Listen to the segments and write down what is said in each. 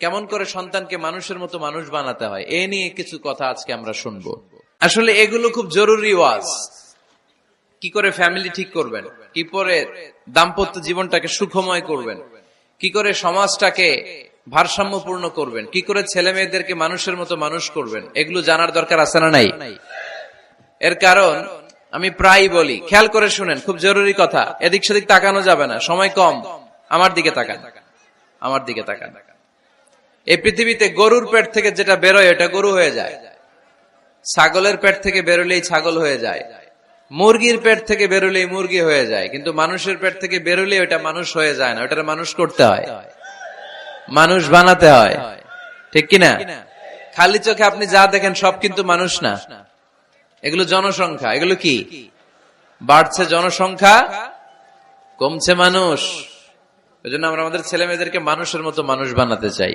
কেমন করে সন্তানকে মানুষের মতো মানুষ বানাতে হয়, এ নিয়ে কিছু কথা আজকে আমরা শুনব। আসলে এগুলো খুব জরুরি ওয়াজ। কি করে ফ্যামিলি ঠিক করবেন? কি করে দাম্পত্য জীবনটাকে সুখময় করবেন? কি করে সমাজটাকে ভারসাম্যপূর্ণ করবেন? কি করে ছেলে মেয়েদেরকে মানুষের মতো মানুষ করবেন? এগুলো জানার দরকার আছে না নাই? এর কারণ আমি প্রায় বলি, খেয়াল করে শুনেন, খুব জরুরি কথা। এদিক সেদিক তাকানো যাবে না, সময় কম। আমার দিকে তাকান। আমার দিকে তাকান। এই পৃথিবীতে গরুর পেট থেকে যেটা বেরোয়, এটা গরু হয়ে যায়। ছাগলের পেট থেকে বেরোলেই ছাগল হয়ে যায়। মুরগির পেট থেকে বেরোলেই মুরগি হয়ে যায়। কিন্তু মানুষের পেট থেকে বেরোলেই ওটা মানুষ হয়ে যায় না ওটা মানুষ করতে হয়। মানুষ বানাতে হয়। ঠিক কিনা? খালি চোখে আপনি যা দেখেন সব কিন্তু মানুষ না। এগুলো জনসংখ্যা। এগুলো কি? বাড়ছে জনসংখ্যা, কমছে মানুষ। এই জন্য আমরা আমাদের ছেলে মেয়েদেরকে মানুষের মতো মানুষ বানাতে চাই।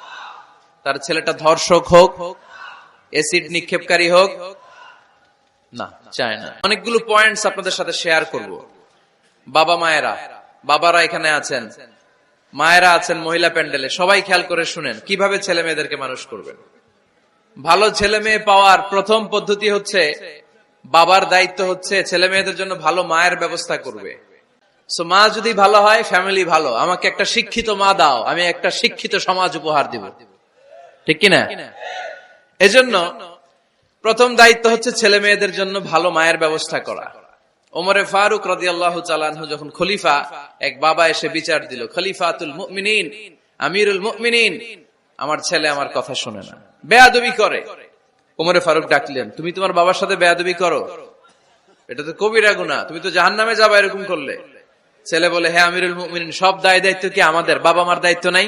তার ছেলেটা ধর্ষক হোক এসিড নিক্ষেপকারী হোক, না, চায় না। অনেকগুলো পয়েন্টস আপনাদের সাথে শেয়ার করব। বাবা মায়েরা, বাবারা এখানে আছেন, মায়েরা আছেন মহিলা প্যান্ডেলে, সবাই খেয়াল করে শুনেন, কীভাবে ছেলে মেয়েদেরকে মানুষ করবেন? ভালো ছেলে মেয়ে পাওয়ার প্রথম পদ্ধতি হচ্ছে, বাবার দায়িত্ব হচ্ছে ছেলে মেয়েদের জন্য ভালো মায়ের ব্যবস্থা করবে। সো মা যদি ভালো হয় ফ্যামিলি ভালো। আমাকে একটা শিক্ষিত মা দাও, আমি একটা শিক্ষিত সমাজ উপহার দিব। ঠিক কিনা? এজন্য প্রথম দায়িত্ব হচ্ছে ছেলে মেয়েদের জন্য ভালো মায়ের ব্যবস্থা করা। ওমরে ফারুক রদি আল্লাহ চালানহু যখন খলিফা, এক বাবা এসে বিচার দিল, খলিফাতুল মুমিনিন, আমিরুল মুমিনিন। আমার ছেলে আমার কথা শুনে না। বেয়াদবি করে। ওমরে ফারুক ডাকলেন, তুমি তোমার বাবার সাথে বেয়াদবি করো? এটা তো কবিরা গুণা তুমি তো জাহান নামে যাবা এরকম করলে। ছেলে বলে হ্যাঁ আমিরুল মুমিনিন, সব দায় দায়িত্ব কি আমাদের? বাবা মার দায়িত্ব নাই?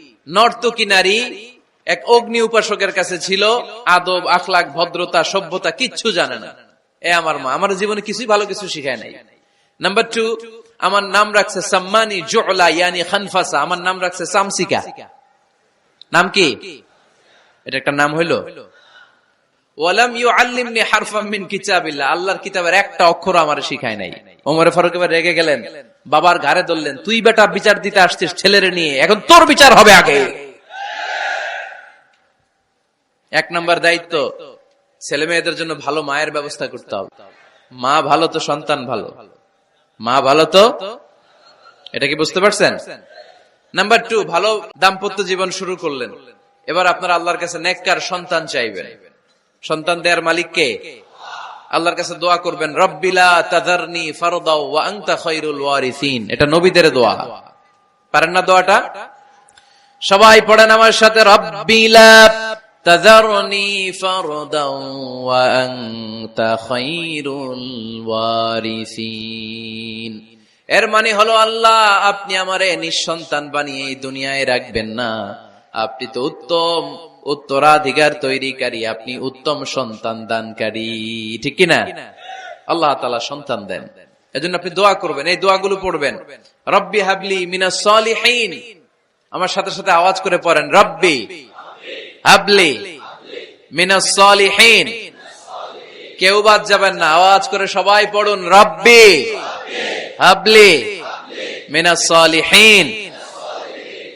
নর্তকী নারী এক অগ্নি উপাসকের কাছে ছিল, আদব আখলাক ভদ্রতা, সভ্যতা, কিচ্ছু জানে না। এ আমার মা, আমার জীবনে কিছুই ভালো কিছু শিখায় নাই। নাম্বার টু আমার নাম রাখছে সাম্মানি জোলা, ইয়ানি খানফাসা, আমার নাম রাখছে সামসিকা। নাম কি? এটা একটা নাম হইল। আল্লাহর কিতাবের একটা অক্ষর আমার শিখায় নাই। ওমরে ফারুক এবার রেগে গেলেন। বাবার ঘাড়ে ধরলেন, তুই বেটা বিচার দিতে আসছিস ছেলেরে নিয়ে, এখন তোর বিচার হবে আগে। এক নম্বর দায়িত্ব, ছেলে মেয়েদের জন্য ভালো মায়ের ব্যবস্থা করতে হবে। মা ভালো তো সন্তান ভালো। মা ভালো তো? এটা কি বুঝতে পারছেন? নাম্বার টু, ভালো দাম্পত্য জীবন শুরু করলেন। এবার আপনার আল্লাহর কাছে নেককার সন্তান চাইবেন। সন্তান দেয়ার মালিককে আল্লাহর কাছে দোয়া করবেন রব্বিলা তাদারনি ফারদাও ওয়া আনতা খায়রুল ওয়ারিসিন। এটা নবীদের দোয়া। পারেন না দোয়াটা? সবাই পড়েন আমার সাথে রব্বিলা তাদারনি ফারদাও ওয়া আনতা খায়রুল ওয়ারিসিন। এর মানে হলো, আল্লাহ, আপনি আমারে নিঃসন্তান বানিয়ে এই দুনিয়ায় রাখবেন না। আপনি তো উত্তম উত্তরাধিকার তৈরিকারী, আপনি উত্তম সন্তান দানকারী। ঠিক কিনা? আল্লাহ তালা সন্তান দেন। এজন্য আপনি দোয়া করবেন, এই দোয়াগুলো পড়বেন। রব্বি হাবলি মিনা সলিহীন। আমার সাথে সাথে আওয়াজ করে পড়েন, রব্বি হাবলি মিনা সলিহীন। কেউ বাদ যাবেন না, আওয়াজ করে সবাই পড়ুন, রব্বি হাবলি মিনা সলিহীন।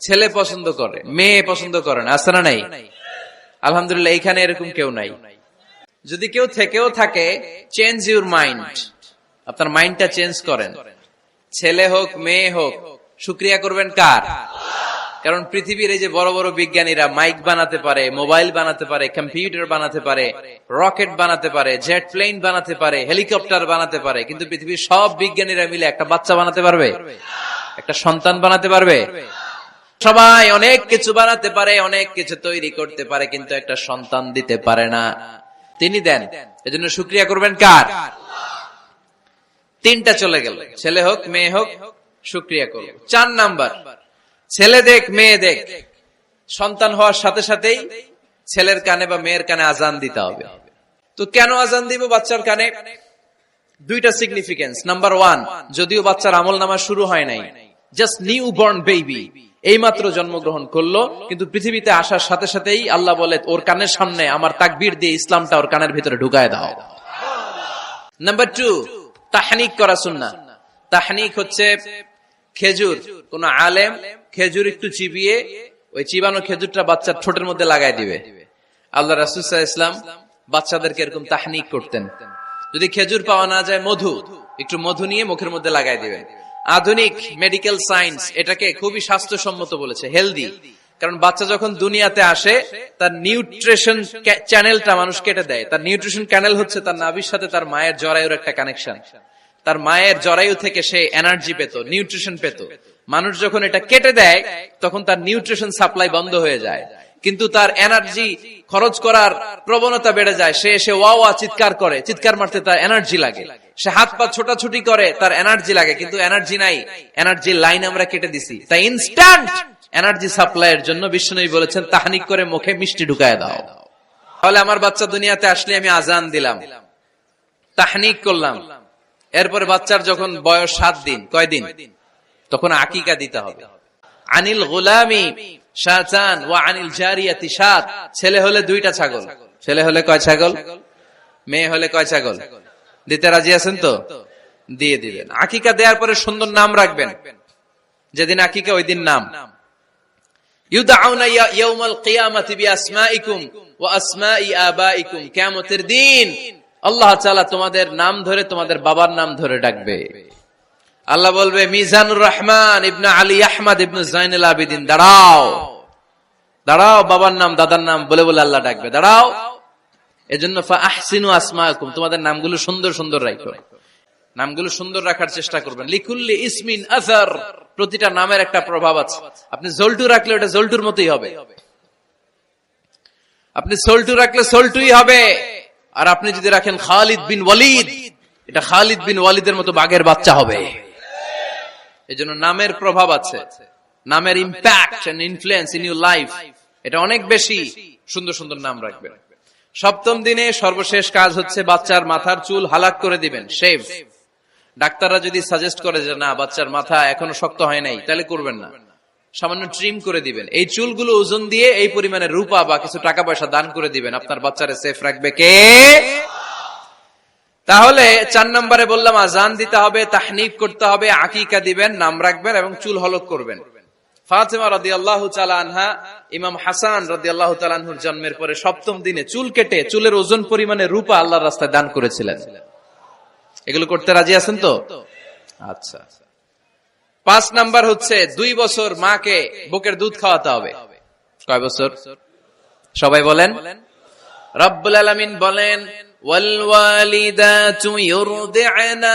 ছেলে পছন্দ করে, মেয়ে পছন্দ করেন আছে না নাই? আলহামদুলিল্লাহ, এইখানে এরকম কেউ নাই। যদি কেউ থেকেও থাকে চেঞ্জ ইউর মাইন্ড আপনার মাইন্ডটা চেঞ্জ করেন। ছেলে হোক, মেয়ে হোক, শুক্রিয়া করবেন কার? কারণ পৃথিবীর এই যে বড় বড় বিজ্ঞানীরা মাইক বানাতে পারে, মোবাইল বানাতে পারে, কম্পিউটার বানাতে পারে, রকেট বানাতে পারে, জেট প্লেন বানাতে পারে, হেলিকপ্টার বানাতে পারে, কিন্তু পৃথিবীর সব বিজ্ঞানীরা মিলে একটা বাচ্চা বানাতে পারবে? একটা সন্তান বানাতে পারবে? সবাই অনেক কিছু বানাতে পারে, অনেক কিছু তৈরি করতে পারে, কিন্তু একটা সন্তান দিতে পারে না। তিনি দেন। এজন্য শুক্রিয়া করবেন কার? তিনটা চলে গেল। ছেলে হোক, মেয়ে হোক, শুক্রিয়া করব। চার নাম্বার। ছেলে দেখ, মেয়ে দেখ। সন্তান হওয়ার সাথে সাথেই ছেলের কানে বা মেয়ের কানে আজান দিতে হবে। তো কেন আজান দিব বাচ্চার কানে? দুইটা সিগনিফিকেন্স নাম্বার ওয়ান যদিও বাচ্চার আমল নামা শুরু হয় নাই জাস্ট নিউ বর্ন বেবি এই মাত্র জন্মগ্রহণ করল, কিন্তু পৃথিবীতে আসার সাথে সাথেই আল্লাহ বলে, ওর কানের সামনে আমার তাকবীর দিয়ে ইসলামটা ওর কানের ভিতরে ঢুকায় দাও। নাম্বার টু তাহনিক করা সুন্না তাহনিক হচ্ছে খেজুর। কোন আলেম খেজুর একটু চিবিয়ে ওই চিবানো খেজুরটা বাচ্চার ঠোঁটের মধ্যে লাগাই দিবে। আল্লাহ রাসুসাহ ইসলাম বাচ্চাদেরকে এরকম তাহনিক করতেন। যদি খেজুর পাওয়া না যায়, মধু, একটু মধু নিয়ে মুখের মধ্যে লাগাই দিবেন আধুনিক মেডিকেল সায়েন্স এটাকে খুবই স্বাস্থ্যসম্মত বলেছে হেলদি কারণ বাচ্চা যখন দুনিয়াতে আসে, তার নিউট্রিশন চ্যানেলটা মানুষ কেটে দেয়। তার নিউট্রিশন চ্যানেল হচ্ছে তার নাভির সাথে তার মায়ের জরায়ুর একটা কানেকশন তার মায়ের জরায়ু থেকে সে এনার্জি পেত নিউট্রিশন পেত। মানুষ যখন এটা কেটে দেয়, তখন তার নিউট্রিশন সাপ্লাই বন্ধ হয়ে যায়। কিন্তু তার এনার্জি খরচ করার প্রবণতা বেড়ে যায়। সে এসে ওয়া ওয়া চিৎকার করে। চিৎকার মারতে তার এনার্জি লাগে। সে হাত পা ছোটাছুটি করে, তার এনার্জি লাগে। কিন্তু এনার্জি নাই। এনার্জি লাইন আমরা কেটে দিছি। তাই ইনস্ট্যান্ট এনার্জি সাপ্লাইয়ের জন্য বিষ্ণুনবী বলেছেন, তাহানিক করে মুখে মিষ্টি ঢুকায় দাও। তাহলে আমার বাচ্চা দুনিয়াতে আসলে আমি আজান দিলাম। তাহনিক করলাম। এরপরে বাচ্চার যখন বয়স সাত দিন, কয় দিন? তখন আকিকা দিতে হবে। আনিল গোলামি শাহচান ও আনিল জারিয়াতি, সাত। ছেলে হলে দুইটা ছাগল। ছেলে হলে কয় ছাগল? মেয়ে হলে কয় ছাগল? দিতে রাজি আছেন তো? দিয়ে দিবেন। আকিকা দেওয়ার পরে সুন্দর নাম রাখবেন। যেদিন আকিকা ওই দিন নাম দিন আল্লাহ তোমাদের নাম ধরে তোমাদের বাবার নাম ধরে ডাকবে। আল্লাহ বলবে, মিজানুর রহমান ইবনা আলী আহমদ ইবনু জাইনুল আবিদিন, দাঁড়াও। দাঁড়াও, বাবার নাম, দাদার নাম, বলে বলে আল্লাহ ডাকবে। দাঁড়াও। এজন্য আহসিনু আসমাকুম, তোমাদের নামগুলো সুন্দর সুন্দর রাখো নামগুলো সুন্দর রাখার চেষ্টা করবেন। লিকুল্লি ইসমিন আসার, প্রতিটা নামের একটা প্রভাব আছে। আপনি জল্টু রাখলে ওটা জল্টুর মতোই হবে। আপনি সোল্টু রাখলে সোল্টুই হবে। আর আপনি যদি রাখেন খালিদ বিন ওয়ালিদ, এটা খালিদ বিন ওয়ালিদের মতো বাঘের বাচ্চা হবে। এই জন্য নামের প্রভাব আছে। নামের impact and influence in your life এটা অনেক বেশি সুন্দর সুন্দর নাম রাখবেন। সপ্তম দিনে সর্বশেষ কাজ হচ্ছে বাচ্চার মাথার চুল হালাক করে দিবেন শেভ ডাক্তাররা যদি সাজেস্ট করে যে না, বাচ্চার মাথা এখনও শক্ত হয় নাই, তাহলে করবেন না। সামান্য ট্রিম করে দিবেন। এই চুলগুলো ওজন দিয়ে এই পরিমাণে রূপা বা কিছু টাকা পয়সা দান করে দিবেন। আপনার বাচ্চারে সেফ রাখবে কে? তাহলে চার নম্বরে বললাম আজান দিতে হবে তাহনিক করতে হবে আকিকা দিবেন নাম রাখবেন এবং চুল হলক করবেন। ফাতেমা রাদি আল্লাহ আনহা ইমাম হাসান রাদি আল্লাহ তালানহুর জন্মের পরে সপ্তম দিনে চুল কেটে চুলের ওজন পরিমাণে রূপা আল্লাহর রাস্তায় দান করেছিলেন। এগুলো করতে রাজি আছেন তো? আচ্ছা। পাঁচ নাম্বার হচ্ছে দুই বছর মাকে বুকের দুধ খাওয়াতে হবে। কয় বছর? সবাই বলেন। রব্বুল আলমিন বলেন والوالدات يرضعن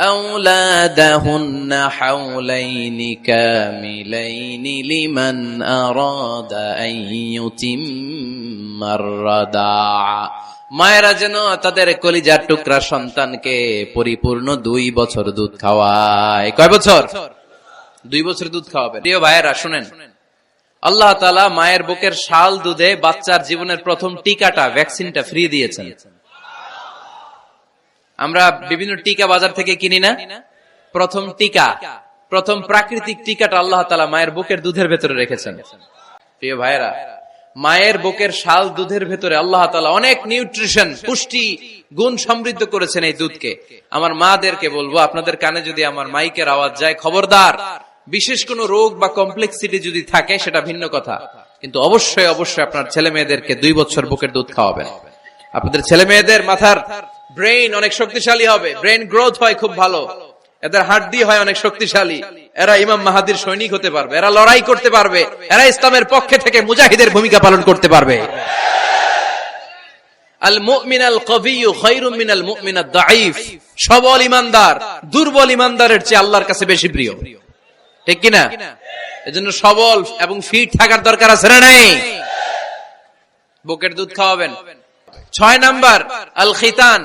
أولادهن حولين كاملين لمن أراد أن يتم الرضاعة মায়েরা যেন তাদের কলিজার টুকরা সন্তানকে পরিপূর্ণ দুই বছর দুধ খাওয়ায় কয় বছর দুই বছর দুধ খাওয়াবে প্রিয় ভাইয়েরা শুনেন আল্লাহ তালা মায়ের বুকের শাল দুধে বাচ্চার জীবনের প্রথম টিকাটা ভ্যাকসিনটা ফ্রি দিয়েছেন আমরা বিভিন্ন টিকা বাজার থেকে কিনি না। প্রথম টিকা, প্রথম প্রাকৃতিক টিকাটা আল্লাহ তালা মায়ের বুকের দুধের ভেতরে রেখেছেন। প্রিয় ভাইয়েরা, মায়ের বুকের শাল দুধের ভেতরে আল্লাহ তালা অনেক নিউট্রিশন, পুষ্টি, গুণ সমৃদ্ধ করেছেন এই দুধকে। আমার মাদেরকে বলব, আপনাদের কানে যদি আমার মাইকের আওয়াজ যায়, খবরদার, বিশেষ কোন রোগ বা কমপ্লেক্সিটি যদি থাকে, সেটা ভিন্ন কথা। কিন্তু অবশ্যই অবশ্যই আপনার ছেলে মেয়েদেরকে দুই বছর বুকের দুধ খাওয়াবেন। আপনাদের ছেলে মেয়েদের মাথার ব্রেইন অনেক শক্তিশালী হবে। ব্রেইন গ্রোথ হয় খুব ভালো। এদের হাড্ডি হয় অনেক শক্তিশালী। এরা ইমাম মাহাদির সৈনিক হতে পারবে। এরা লড়াই করতে পারবে। এরা ইসলামের পক্ষে থেকে মুজাহিদের ভূমিকা পালন করতে পারবে। আল মুমিন আল খায়রুম মিনাল মুমিন দাঈফ। সবল ইমানদার, দুর্বল ইমানদারের চেয়ে আল্লাহর কাছে বেশি প্রিয়। ঠিক কিনা? এজন্য সবল এবং ফিট থাকার দরকার আছে না নাই? বুকের দুধ খাওয়াবেন। ছয় নাম্বার আল খিতান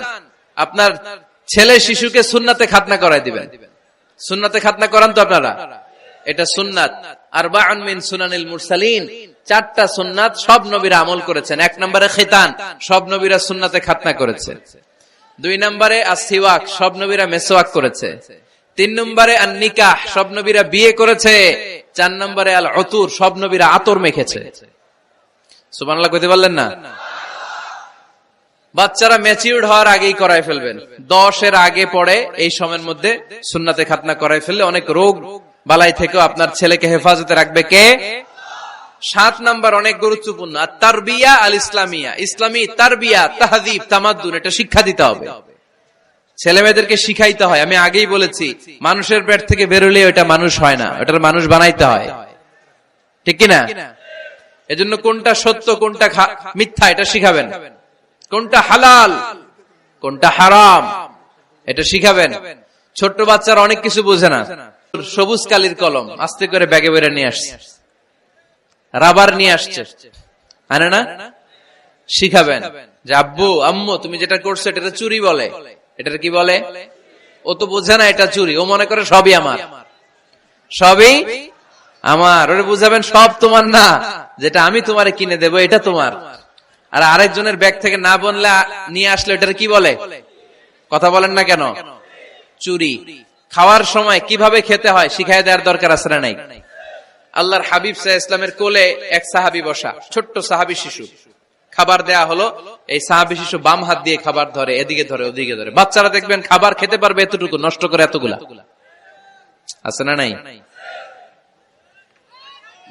আপনার ছেলে শিশুকে সুন্নাতে খাতনা করাই দিবেন। সুন্নাতে খাতনা করান তো আপনারা? এটা সুন্নাত। আর মিন সুনানিল মুরসালিন। চারটা সুন্নাত সব নবীরা আমল করেছেন। এক নম্বরে খিতান, সব নবীরা সুন্নাতে খাতনা করেছে। দুই নম্বরে আসিওয়াক সব নবীরা মেসোয়াক করেছে। তিন নম্বরে আর নিকাহ সব নবীরা বিয়ে করেছে। চার নম্বরে আল অতুর সব নবীরা আতর মেখেছে। সুবহানাল্লাহ, কইতে পারলেন না? বাচ্চারা ম্যাচিউর্ড হওয়ার আগেই করাই ফেলবেন। দশের আগে পড়ে, এই সময়ের মধ্যে সুন্নাতে খাতনা করাই ফেললে অনেক রোগ বালাই থেকেও আপনার ছেলেকে হেফাজতে রাখবে কে? সাত নাম্বার অনেক গুরুত্বপূর্ণ। আর তারবিয়া আল ইসলামিয়া। ইসলামী তারবিয়া তাহাদিব তামাদ্দুন, এটা শিক্ষা দিতে হবে। ছেলে মেয়েদেরকে শিখাইতে হয়। আমি আগেই বলেছি, মানুষের পেট থেকে বেরোলে ওটা মানুষ হয় না, ওটার মানুষ বানাইতে হয়। ঠিক কিনা? এজন্য কোনটা সত্য, কোনটা মিথ্যা, এটা শিখাবেন। কোনটা হালাল কোনটা হারাম এটা শিখাবেন। ছোট্ট বাচ্চারা অনেক কিছু বোঝে না। সবুজ কালির কলম আস্তে করে ব্যাগে বেড়ে নিয়ে আসছে। রাবার নিয়ে আসছে। আনে না? শিখাবেন। যে আব্বু আম্মু তুমি যেটা করছ এটা চুরি বলে। এটা কি বলে? ও তো বোঝে না এটা চুরি। ও মনে করে সবই আমার। সবই আমার। ওরে বুঝাবেন সব তোমার না। যেটা আমি তোমারে কিনে দেবো এটা তোমার। আর আরেকজনের ব্যাগ থেকে না বললে নিয়ে আসলে এটার কি বলে? কথা বলেন না কেন? চুরি। খাওয়ার সময় কীভাবে খেতে হয় শিখাই দেওয়ার দরকার আছে না নাই? আল্লাহর হাবিব সাহ ইসলামের কোলে এক সাহাবি বসা, ছোট্ট সাহাবি শিশু। খাবার দেয়া হলো, এই সাহাবি শিশু বাম হাত দিয়ে খাবার ধরে, এদিকে ধরে, ওদিকে ধরে। বাচ্চারা দেখবেন খাবার খেতে পারবে এতটুকু, নষ্ট করে এতগুলা। আছে না নাই?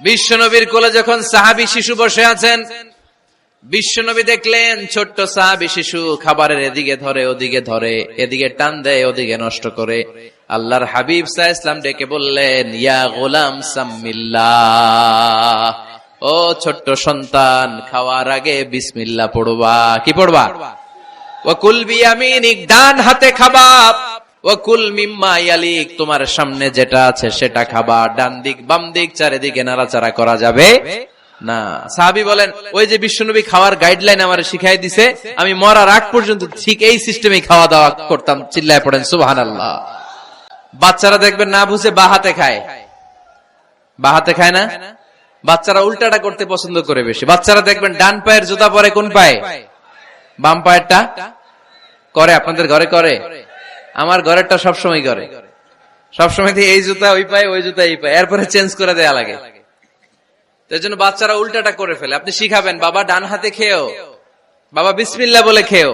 বিশ্বনবীর কোলে যখন সাহাবি শিশু বসে আছেন বিশ্বনবী দেখলেন, ছোট্ট সাহাবি শিশু খাবারের এদিকে ধরে, ওদিকে ধরে, এদিকে টান দেয়, ওদিকে নষ্ট করে। আল্লাহর হাবিব সাহ ইসলাম ডেকে বললেন, ইয়া গোলাম সাম্মিল্লাহ, ও ছোট্ট সন্তান, খাওয়ার আগে বিসমিল্লাহ পড়বা। কি পড়বা? ওকুল বিয়ামিনিক, ডান হাতে খাবা। ওকুল মিম্মা ইয়ালিক, তোমার সামনে যেটা আছে সেটা খাবা। ডান দিক, বাম দিক, চারিদিকে নাড়াচাড়া করা যাবে। না। সাহাবি বলেন, ওই যে বিশ্বনবী খাওয়ার গাইডলাইন আমার শিখাই দিছে, আমি মরার আগ পর্যন্ত ঠিক এই সিস্টেমে খাওয়া দাওয়া করতাম, চিল্লায় পড়েন, সুবহানাল্লাহ। বাচ্চারা দেখবেন না বুঝে বাহাতে খায়। বাহাতে খায় না? বাচ্চারা উল্টাটা করতে পছন্দ করে বেশি। বাচ্চারা দেখবেন, ডান পায়ের জুতা পরে কোন পায়ে? বাম পায়েরটা করে, আপনাদের ঘরে করে? আমার ঘরেরটা সবসময় করে। সবসময় এই জুতা, ওই পায়ে, ওই জুতা, এই পায়ে। এরপরে চেঞ্জ করে দেয়া লাগে। তো এই জন্য বাচ্চারা উল্টাটা করে ফেলে। আপনি শিখাবেন, বাবা, ডান হাতে খেয়েও। বাবা, বিসমিল্লা বলে খেয়েও।